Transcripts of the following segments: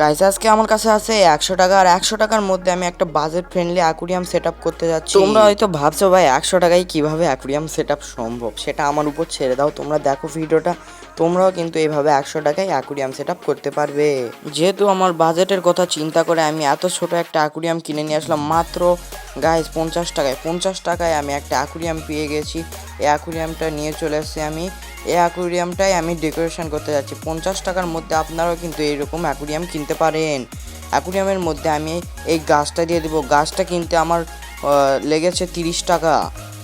Guys আজকে আমার কাছে আছে একশো টাকা আর একশো টাকার মধ্যে আমি একটা budget friendly aquarium set up করতে যাচ্ছি। তোমরা হয়তো ভাবছ ভাই একশো টাকায় কীভাবে অ্যাকুরিয়াম সেট আপ সম্ভব? সেটা আমার উপর ছেড়ে দাও। তোমরা দেখো ভিডিওটা। তোমরাও কিন্তু এইভাবে একশো টাকায় অ্যাকুরিয়াম সেট আপ করতে পারবে। যেহেতু আমার বাজেটের কথা চিন্তা করে আমি এত ছোট একটা অ্যাকুরিয়াম কিনে নিয়ে আসলাম মাত্র গাইস পঞ্চাশ টাকায় পঞ্চাশ টাকায় আমি একটা অ্যাকুরিয়াম পেয়ে গেছি। এই অ্যাকুরিয়ামটা নিয়ে চলে এসেছি আমি। এই অ্যাকুরিয়ামটাই আমি ডেকোরেশন করতে যাচ্ছি। পঞ্চাশ টাকার মধ্যে আপনারাও কিন্তু এইরকম অ্যাকুরিয়াম কিনতে পারেন। অ্যাকুরিয়ামের মধ্যে আমি এই গাছটা দিয়ে দেবো। গাছটা কিনতে আমার লেগেছে তিরিশ টাকা।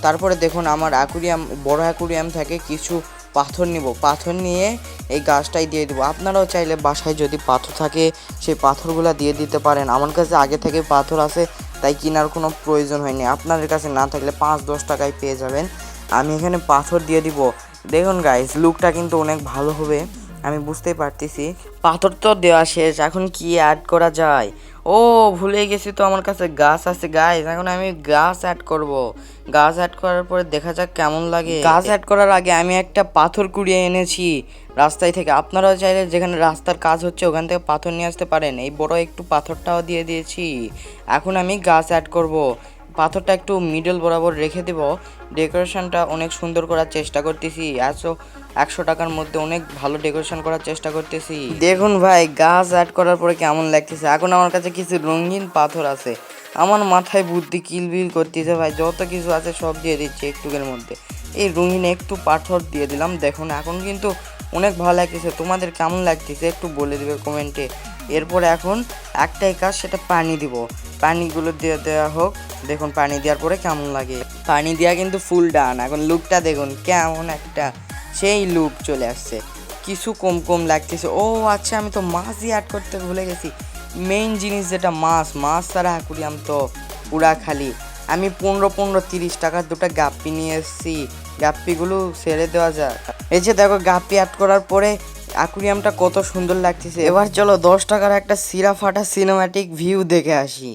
তারপরে দেখুন আমার অ্যাকুরিয়াম বড় অ্যাকুরিয়াম থেকে কিছু পাথর নিব। পাথর নিয়ে এই গাছটাই দিয়ে দেবো। আপনারাও চাইলে বাসায় যদি পাথর থাকে, সেই পাথরগুলো দিয়ে দিতে পারেন। আমার কাছে আগে থেকে পাথর আছে, তাই কেনার কোনো প্রয়োজন হয়নি। আপনাদের কাছে না থাকলে পাঁচ দশ টাকায় পেয়ে যাবেন। আমি এখানে পাথর দিয়ে দিব। দেখুন গাইস লুকটা কিন্তু অনেক ভালো হবে, আমি বুঝতেই পারতেছি। পাথর তো দেওয়া শেষ, এখন কি অ্যাড করা যায়? ও, ভুলে গেছি তো আমার কাছে গাছ আছে গাইস এখন আমি গাছ অ্যাড করব। গাছ অ্যাড করার পরে দেখা যাক কেমন লাগে। গাছ অ্যাড করার আগে আমি একটা পাথর কুড়িয়ে এনেছি রাস্তায় থেকে। আপনারাও চাইলে যেখানে রাস্তার কাজ হচ্ছে ওখান থেকে পাথর নিয়ে আসতে পারেন। এই বড় একটু পাথরটাও দিয়ে দিয়েছি। এখন আমি গাছ অ্যাড করব। পাথরটা একটু মিডল বরাবর রেখে দেব। ডেকোরেশনটা অনেক সুন্দর করার চেষ্টা করতেছি। একশো একশো টাকার মধ্যে অনেক ভালো ডেকোরেশন করার চেষ্টা করতেছি। দেখুন ভাই, গাছ অ্যাড করার পরে কেমন লাগতেছে। এখন আমার কাছে কিছু রঙিন পাথর আছে। আমার মাথায় বুদ্ধি কিলবিল করতেছে ভাই। যত কিছু আছে সব দিয়ে দিচ্ছি একটুকের মধ্যে। এই রঙিন একটু পাথর দিয়ে দিলাম। দেখুন, এখন কিন্তু অনেক ভালো লাগতেছে। তোমাদের কেমন লাগতেছে একটু বলে দিবে কমেন্টে এরপরে এখন একটাই কাজ, সেটা পানি দিব। পানিগুলো দিয়ে দেওয়া হোক। দেখুন পানি দেওয়ার পরে কেমন লাগে। পানি দেওয়া কিন্তু ফুল ডান এখন লুকটা দেখুন, কেমন একটা সেই লুক চলে আসছে। কিছু কম কম লাগতেছে। ও আচ্ছা আমি তো মাছই অ্যাড করতে ভুলে গেছি। মেইন জিনিস যেটা মাছ মাছ ছাড়া অ্যাকুরিয়াম তো পুরা খালি। আমি পনেরো পনেরো তিরিশ টাকার দুটো গাপ্পি নিয়ে এসেছি। গাপ্পিগুলো ছেড়ে দেওয়া যাক। এই যে দেখো, গাপ্পি অ্যাড করার পরে অ্যাকুরিয়ামটা কত সুন্দর লাগতেছে। এবার চলো দশ টাকার একটা সিরা ফাটা সিনেমাটিক ভিউ দেখে আসি।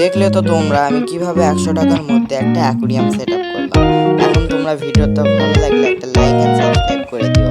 দেখলে তো তোমরা আমি কীভাবে একশো টাকার মধ্যে একটা অ্যাকুরিয়াম সেট আপ করলাম। এখন তোমরা ভিডিওটা ভালো লাগলে একটা লাইক অ্যান্ড সাবস্ক্রাইব করে দিও।